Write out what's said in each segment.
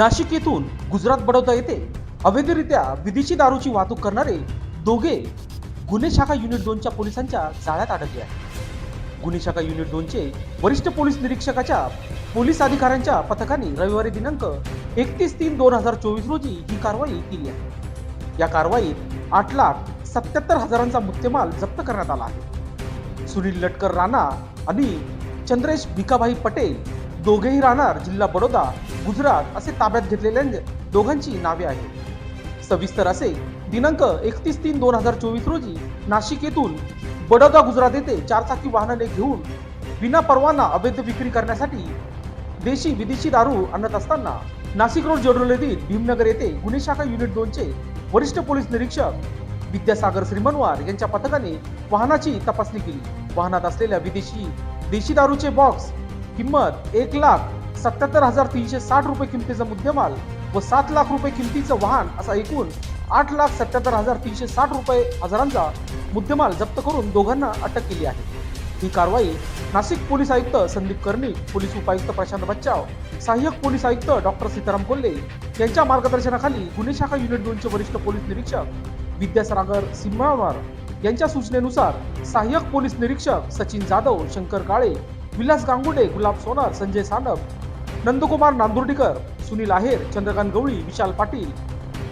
नाशिक येथून गुजरात बडोदा येथे अवैधरित्या विदेशी दारूची वाहतूक करणारे दोघे गुन्हे शाखा युनिट दोनच्या पोलिसांच्या जाळ्यात अडकले आहेत. गुन्हे शाखा युनिट दोनचे वरिष्ठ पोलीस निरीक्षकाच्या पोलीस अधिकाऱ्यांच्या पथकाने रविवारी दिनांक एकतीस तीन दोन हजार चोवीस रोजी ही कारवाई केली आहे. या कारवाईत आठ लाख सत्याहत्तर हजारांचा मुद्देमाल जप्त करण्यात आला आहे. सुनील लटकर राणा आणि चंद्रेश भिकाभाई पटेल दोघेही राहणार जिल्हा बडोदा गुजरात असे ताब्यात घेतलेल्या दोघांची नावे आहेत. सविस्तर असे दिनांक एकतीस तीन दोन हजार चोवीस रोजी नाशिक येथून बडोदा गुजरात येथे चारचाकी वाहनाने घेऊन विना परवाना अवैध विक्री करण्यासाठी देशी विदेशी दारू आणत असताना नाशिक रोड जोडलेतील भीमनगर येथे गुन्हे शाखा युनिट दोनचे वरिष्ठ पोलीस निरीक्षक विद्यासागर श्रीमनवार यांच्या पथकाने वाहनाची तपासणी केली. वाहनात असलेल्या विदेशी देशी दारूचे बॉक्स किंमत एक लाख सत्याहत्तर हजार तीनशे साठ रुपये किमतीचा मुद्देमाल व सात लाख रुपये किमतीचं वाहन असा एकूण आठ लाख सत्याहत्तर हजार तीनशे साठ रुपये हजारांचा मुद्देमाल जप्त करून दोघांना अटक केली आहे. ही कारवाई नाशिक पोलीस आयुक्त संदीप कर्णिक पोलीस उपायुक्त प्रशांत बच्चाव सहाय्यक पोलीस आयुक्त डॉक्टर सीताराम कोल्हे यांच्या मार्गदर्शनाखाली गुन्हे शाखा युनिट दोनचे वरिष्ठ पोलीस निरीक्षक विद्यासागर सिंहावार यांच्या सूचनेनुसार सहाय्यक पोलीस निरीक्षक सचिन जाधव शंकर काळे विलास गांगुडे गुलाब सोनार संजय सानप नंदकुमार नांदुर्डीकर सुनील आहेर चंद्रकांत गवळी विशाल पाटील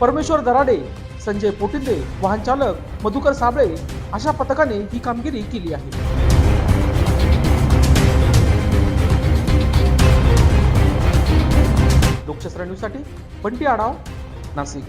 परमेश्वर दराडे संजय पोटिंदे वाहन चालक मधुकर साबळे अशा पथकाने ही कामगिरी केली आहे. लोकशास्त्र न्यूजसाठी बंटी आढाव नाशिक.